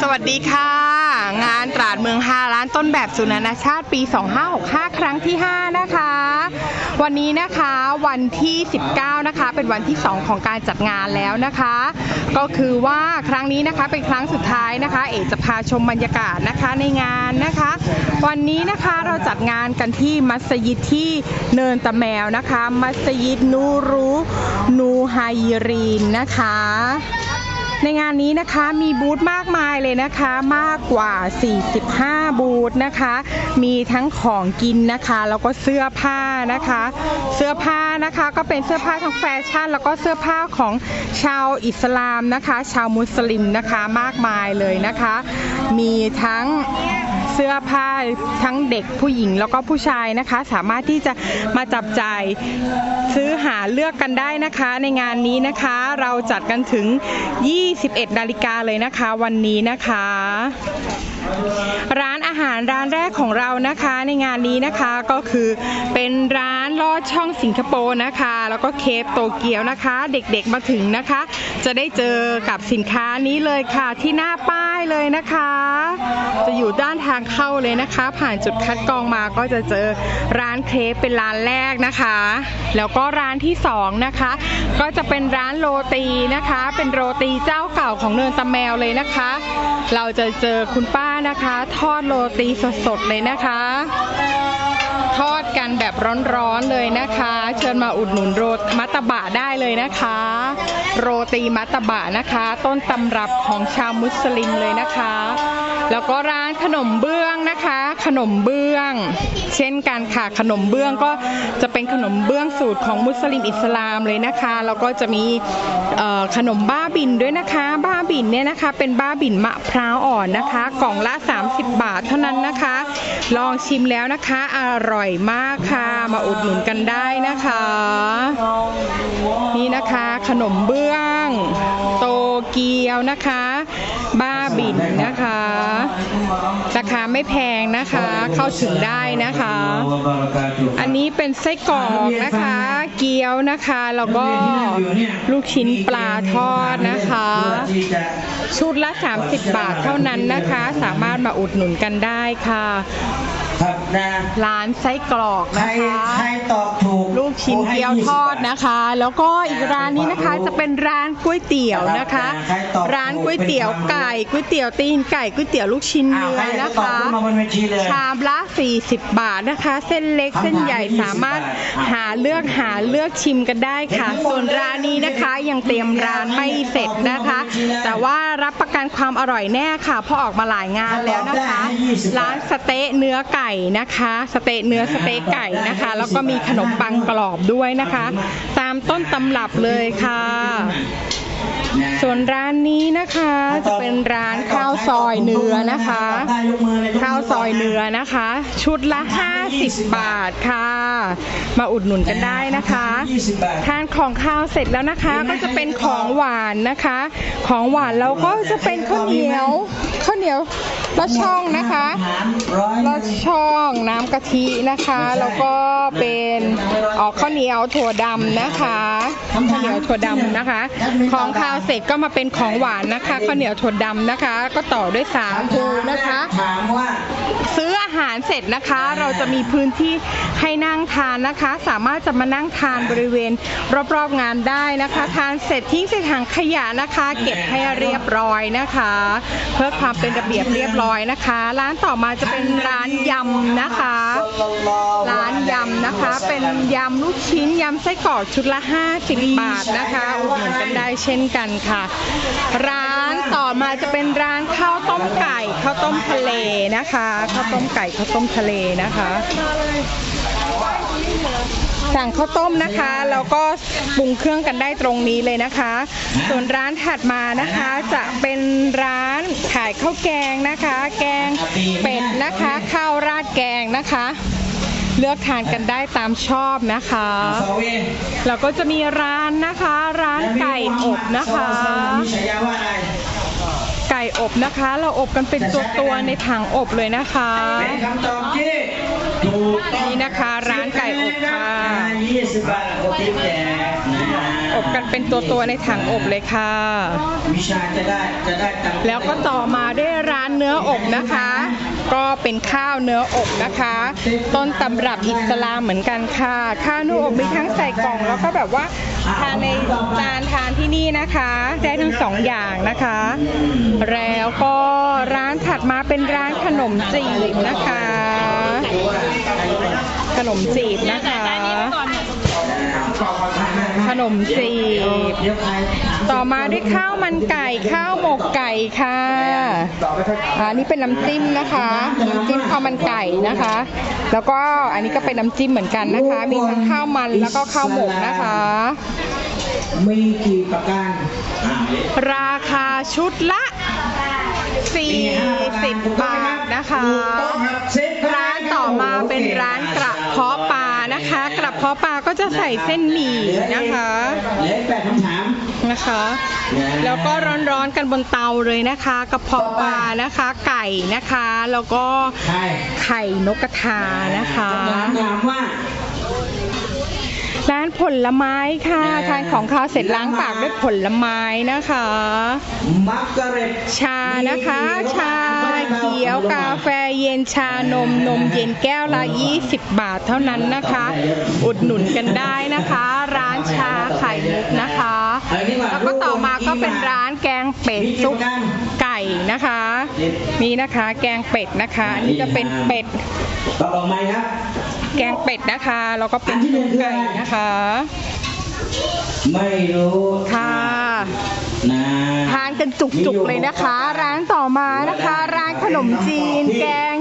สวัสดีค่ะ งานตราดเมืองฮาร้านต้นแบบสุนานาชาติปี 2565 ครั้งที่ 5 นะคะ วันนี้นะคะวันที่ 19 นะคะ เป็นวันที่ 2 ของการจัดงานแล้วนะคะ ก็คือว่าครั้งนี้นะคะเป็นครั้งสุดท้ายนะคะ เอกจะพาชมบรรยากาศนะคะในงานนะคะ วันนี้นะคะเราจัดงานกันที่มัสยิดที่เนินตะแมวนะคะ มัสยิดนูรูนูไฮรีนนะคะ ในงานนี้นะคะมีบูธมากมายเลยนะคะมากกว่า 45 บูธนะคะ มีทั้งของกินนะคะแล้วก็เสื้อผ้านะคะ เสื้อผ้านะคะก็เป็นเสื้อผ้าทั้งแฟชั่น แล้วก็เสื้อผ้าของชาวอิสลามนะคะ ชาวมุสลิมนะคะมากมายเลยนะคะ มีทั้ง สื้อผ้าทั้งเด็กผู้หญิงแล้วก็ผู้ชายนะคะ สามารถที่จะมาจับจ่ายซื้อหาเลือกกันได้นะคะ ในงานนี้นะคะ เราจัดกันถึง 21 นาฬิกาเลยนะคะ วันนี้นะคะ ร้านอาหารร้านแรกของเรานะคะ ในงานนี้นะคะก็คือเป็นร้าน ลอดช่องสิงคโปร์นะคะ แล้วก็เคปโตเกียวนะคะ เด็กๆมาถึงนะคะ จะได้เจอกับสินค้านี้เลยค่ะที่หน้าป้ายเลยนะคะ จะอยู่ด้านทางเข้าเลยนะคะ ผ่านจุดคัดกรองมาก็จะเจอร้านเคปเป็นร้านแรกนะคะ แล้วก็ร้านที่สองนะคะ ก็จะเป็นร้านโรตีนะคะ เป็นโรตีเจ้าเก่าของเนินตะแมวเลยนะคะ เราจะเจอคุณป้านะคะ ทอดโรตีสดๆเลยนะคะ แบบร้อนๆเลยนะคะ เชิญมาอุดหนุนโรตมัตตบะได้เลยนะคะ โรตีมัตตบะนะคะ ต้นตำรับของชาวมุสลิมเลยนะคะ แล้วก็ร้านขนมเบื้องนะคะ ขนมเบื้อง เช่นกันค่ะขนมเบื้องก็จะเป็นขนมเบื้องสูตรของมุสลิมอิสลามเลยนะคะแล้วก็จะมีขนมบ้าบินด้วยนะคะ บ้าบินเนี่ยนะคะ เป็นบ้าบินมะพร้าวอ่อนนะคะ กล่องละ 30 บาทเท่านั้นนะคะ ลองชิมแล้วนะคะอร่อยมากค่ะมาอุดหนุนกันได้นะคะ นี่นะคะขนมเบื้อง โตเกียวนะคะ บ้าบินนะคะ ราคาไม่แพงนะคะ เข้าถึงได้นะคะ อันนี้เป็นไส้กรอกนะคะ เกี๊ยวนะคะแล้วก็ลูกชิ้นปลาทอดนะคะ ชุดละ 30 บาทเท่านั้นนะคะ สามารถมาอุดหนุนกันได้ค่ะ ครับนะร้านไส้กรอกใครนะคะ ใครตอบถูกลูกชิ้นเกี๊ยวทอดนะนะคะ แล้วก็อีกร้านนี้นะคะจะเป็นร้านก๋วยเตี๋ยวนะคะใครตอบถูกร้านก๋วยเตี๋ยวไก่ก๋วยเตี๋ยวตีนไก่ก๋วยเตี๋ยวลูกชิ้นอ้าวเนื้อใครจะนะตอบคะ ขึ้นมาบนเวทีเลย ชามละ 40 บาทนะคะ เส้นเล็กคำถามเส้นใหญ่20สามารถบาทหาเลือกหาเลือกชิมกันได้ค่ะเห็นทั้งหมดส่วนร้านนี้นะคะยังเตรียมร้านไม่เสร็จนะคะ แต่ว่ารับประกันความอร่อยแน่ค่ะเพราะออกมาหลายงานแล้วนะคะ ร้านสเต๊ะเนื้อไก่นะคะสเต๊ะเนื้อสเต๊ะไก่นะคะ แล้วก็มีขนมปังกรอบด้วยนะคะ ตามต้นตำรับเลยค่ะ ส่วนร้านนี้นะคะจะเป็นร้านข้าวซอยเนื้อนะคะ ข้าวซอยเนื้อนะคะ ชุดละ 50 บาทค่ะ มาอุดหนุนกันได้นะคะ20บาททานของข้าวเสร็จแล้วนะคะ ก็จะเป็นของหวานนะคะ ของหวานเราก็จะเป็นข้าวเหนียวข้าวเหนียว ละช่องนะคะลอดช่องน้ำกะทินะคะ แล้วก็เป็นออกข้าวเหนียวถั่วดำนะคะข้าวเหนียวถั่วดำนะคะ ของข้าวเสร็จก็มาเป็นของหวานนะคะข้าวเหนียวถั่วดำนะคะ ก็ต่อด้วยสาคูนะคะถามว่าซื้ออา หารเสร็จนะคะ เราจะมีพื้นที่ให้นั่งทานนะคะ สามารถจะมานั่งทานบริเวณรอบๆงานได้นะคะ ทานเสร็จทิ้งใส่ถังขยะนะคะ เก็บให้เรียบร้อยนะคะ เพื่อความเป็นระเบียบเรียบร้อยนะคะ ร้านต่อมาจะเป็นร้านยำนะคะ ร้านยำนะคะ เป็นยำลูกชิ้นยำไส้กรอกชุดละ 50 บาทนะคะอุดหนุนกันได้เช่นกันค่ะ ร้าน ต่อมาจะเป็นร้านข้าวต้มไก่ข้าวต้มทะเลนะคะข้าวต้มไก่ข้าวต้มทะเลนะคะ สั่งข้าวต้มนะคะแล้วก็ปรุงเครื่องกันได้ตรงนี้เลยนะคะ ส่วนร้านถัดมานะคะจะเป็นร้านขายข้าวแกงนะคะ แกงเป็ดนะคะข้าวราดแกงนะคะเลือกทานกันได้ตามชอบนะคะ แล้วก็จะมีร้านนะคะ ร้านไก่อบนะคะ ไรไก่อบนะคะ เราอบกันเป็นตัวตัวๆในถังอบเลยนะคะเป็นคำตอบที่ถูกต้องนี่นะคะร้านไก่อบค่ะยี่สิบบาทโอติแจกนะออบกันเป็นตัวๆในถังอบเลยค่ะวิชาจะได้จะได้ตังค์แล้วก็ต่อมาด้วยร้านเนื้ออบนะคะ ก็เป็นข้าวเนื้ออบนะคะ ต้นตำรับอิสลามเหมือนกันค่ะ ข้าวเนื้ออบมีทั้งใส่กล่องแล้วก็แบบว่าทานในจานทานที่นี่นะคะได้ทั้งสองอย่างนะคะ แล้วก็ร้านถัดมาเป็นร้านขนมจีบนะคะ ขนมจีบนะคะ นมจีบเดี๋ยวใครต่อมาด้วยข้าวมันไก่ข้าวหมกไก่ค่ะอ่านี่เป็นน้ำจิ้มนะคะน้ำจิ้มข้าวมันไก่นะคะ แล้วก็อันนี้ก็เป็นน้ำจิ้มเหมือนกันนะคะ มีทั้งข้าวมันแล้วก็ข้าวหมกนะคะมีกี่ประการอ่าราคาชุดละ 40 บาทนะคะถูกต้องครับเซ็ตร้านต่อมาเป็นร้านกระเพาะปลา นะคะกระเพาะปลาก็จะใส่เส้นหมี่นะคะเหลืออีกแปดคำถามนะคะ แล้วก็ร้อนๆกันบนเตาเลยนะคะกระเพาะปลานะคะ ไก่นะคะ แล้วก็ใช่ไข่นกกระทานะคะถามถามว่าร้านผลไม้ค่ะทานของข้าวเสร็จล้างปากด้วยผลไม้นะคะ มักกะเร็ตชานะคะ ชา เขียวกาแฟเย็นชานมนมเย็นแก้วละ 20 บาทเท่านั้นนะคะ อุดหนุนกันได้นะคะ ร้านชาไข่มุกนะคะ แล้วก็ต่อมาก็เป็นร้านแกงเป็ดซุปไก่นะคะนี่นะคะแกงเป็ดนะคะอันนี่จะเป็นเป็ดตอบออกไหมครับแกงเป็ดนะคะแล้วก็เป็นซุปไก่นะคะไม่รู้ค่ะนะทานกันจุกๆเลยนะคะ ร้านต่อมานะคะร้า นขนมจีน แกง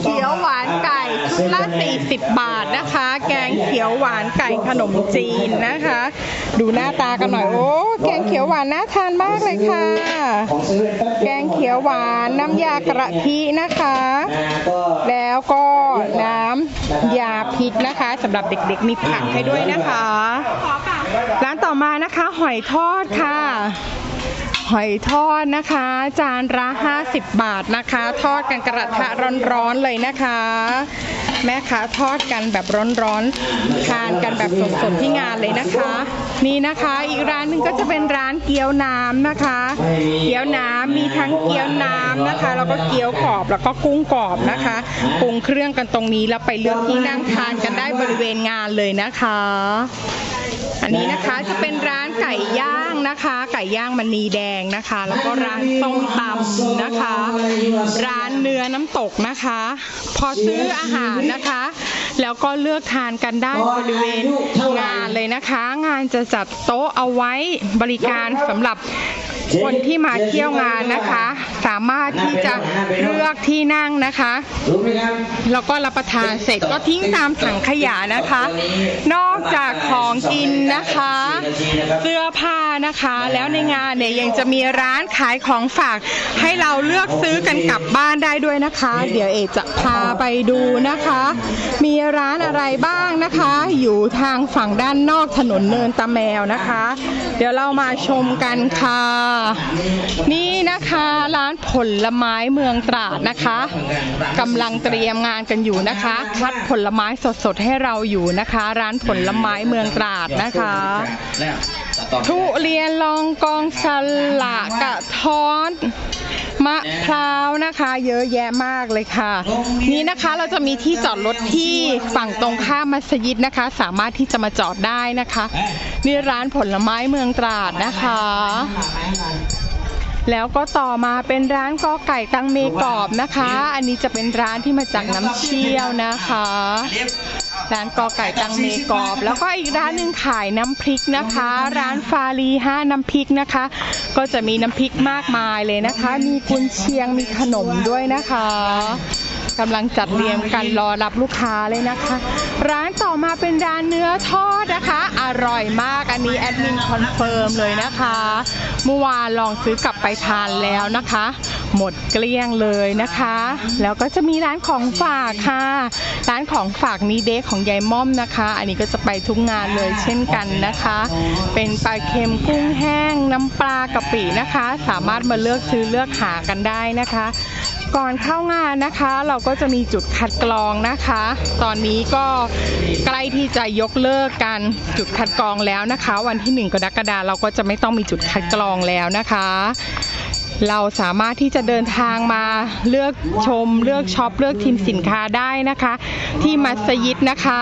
เขียวหวานไก่ชุดละ40 บาทนะคะ แกงเขียวหวานไก่ขนมจีนนะคะ ดูหน้าตากันหน่อยโอ้แกงเขียวหวานน่าทานมากเลยค่ะ แกงเขียวหวานน้ำยากระทินะคะ แล้วก็น้ำยาพริกนะคะสำหรับเด็กๆมีผักให้ด้วยนะคะ ร้านต่อมานะคะ หอยทอดค่ะ หอยทอดนะคะ จานละ50 บาทนะคะ ทอดกันกระทะร้อนๆเลยนะคะ แม่ค้าทอดกันแบบร้อนๆทานกันแบบสดๆที่งานเลยนะคะ นี่นะคะอีกร้านหนึ่งก็จะเป็นร้านเกี๊ยวน้ำนะคะ เกี๊ยวน้ำมีทั้งเกี๊ยวน้ำนะคะ แล้วก็เกี๊ยวกรอบแล้วก็กุ้งกรอบนะคะปรุงเครื่องกันตรงนี้แล้วไปเลือกที่นั่งทานกันได้บริเวณงานเลยนะคะ นนี้นะคะจะเป็นร้านไก่ย่างนะคะ ไก่ย่างมณีแดงนะคะ แล้วก็ร้านส้มตำนะคะ ร้านเนื้อน้ำตกนะคะ พอซื้ออาหารนะคะ แล้วก็เลือกทานกันได้บริเวณงานเลยนะคะ งานจะจัดโต๊ะเอาไว้บริการสำหรับคนที่มาเที่ยวงานนะคะสามารถที่จะเลือกที่นั่งนะคะ แล้วก็รับประทานเสร็จก็ทิ้งตามถังขยะนะคะ นอกจากของกินนะคะ เสื้อผ้านะคะ แล้วในงานเนี่ยยังจะมีร้านขายของฝากให้เราเลือกซื้อกันกลับบ้านได้ด้วยนะคะ เดี๋ยวเอจะพาไปดูนะคะ มีร้านอะไรบ้างนะคะ อยู่ทางฝั่งด้านนอกถนนเนินตะแมวนะคะ เดี๋ยวเรามาชมกันค่ะ นี่นะคะร้านานผลไม้เมืองตราดนะคะกำลังเตรียมงานกันอยู่นะคะ คัดผลไม้สดๆให้เราอยู่นะคะ ร้านผลไม้เมืองตราดนะคะ ทุเรียนลองกองสละกระท้อนมะพร้าวนะคะ เยอะแยะมากเลยค่ะ นี่นะคะเราจะมีที่จอดรถที่ฝั่งตรงข้ามมัสยิดนะคะ สามารถที่จะมาจอดได้นะคะนี่ร้านผลไม้เมืองตราดนะคะ แล้วก็ต่อมาเป็นร้านกอไก่ตังเมกรอบนะคะ อันนี้จะเป็นร้านที่มาจากน้ำเชี่ยวนะคะ ร้านกอไก่ตังเมกรอบ แล้วก็อีกร้านหนึ่งขายน้ำพริกนะคะ ร้านฟารีห้าน้ำพริกนะคะ ก็จะมีน้ำพริกมากมายเลยนะคะ มีกุนเชียงมีขนมด้วยนะคะกำลังจัดเรียงกันรอรับลูกค้าเลยนะคะ ร้านต่อ มาเป็นร้านเนื้อทอดนะคะ อร่อยมากอันนี้แอดมินคอนเฟิร์มเลยนะคะเมื่อวานลองซื้อกลับไปทานแล้วนะคะ หมดเกลี้ยงเลยนะคะ แล้วก็จะมีร้านของฝากค่ะ ร้านของฝากนี้เด็กของยายม่อมนะคะ อันนี้ก็จะไปทุกงานเลยเช่นกันนะคะ เป็นปลาเค็มกุ้งแห้งน้ำปลากะปินะคะ สามารถมาเลือกซื้อเลือกหากันได้นะคะ ก่อนเข้างานนะคะ เราก็จะมีจุดคัดกรองนะคะ ตอนนี้ก็ใกล้ที่จะยกเลิกกันจุดคัดกรองแล้วนะคะ วันที่1กรกฎาคมเราก็จะไม่ต้องมีจุดคัดกรองแล้วนะคะ เราสามารถที่จะเดินทางมาเลือกชม เลือกช็อป เลือกทีมสินค้าได้นะคะ ที่มัสยิดนะคะ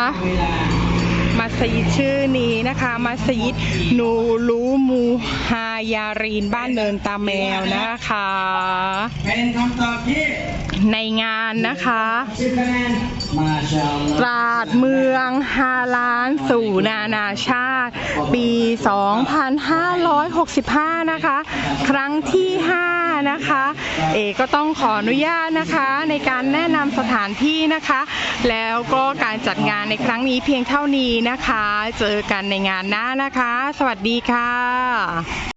สยิดชื่อนี้นะคะมัสยิดนูรูมูฮายารีนบ้านเนินตาแมวนะคะ เป็นคำตอบที่ในงานนะคะตราดเมืองฮาลานสู่นานาชาติ ปี 2565 นะคะ ครั้งที่ 5 นะคะ เอก็ต้องขออนุญาตนะคะในการแนะนำสถานที่นะคะ แล้วก็การจัดงานในครั้งนี้เพียงเท่านี้นะคะ เจอกันในงานหน้านะคะ สวัสดีค่ะ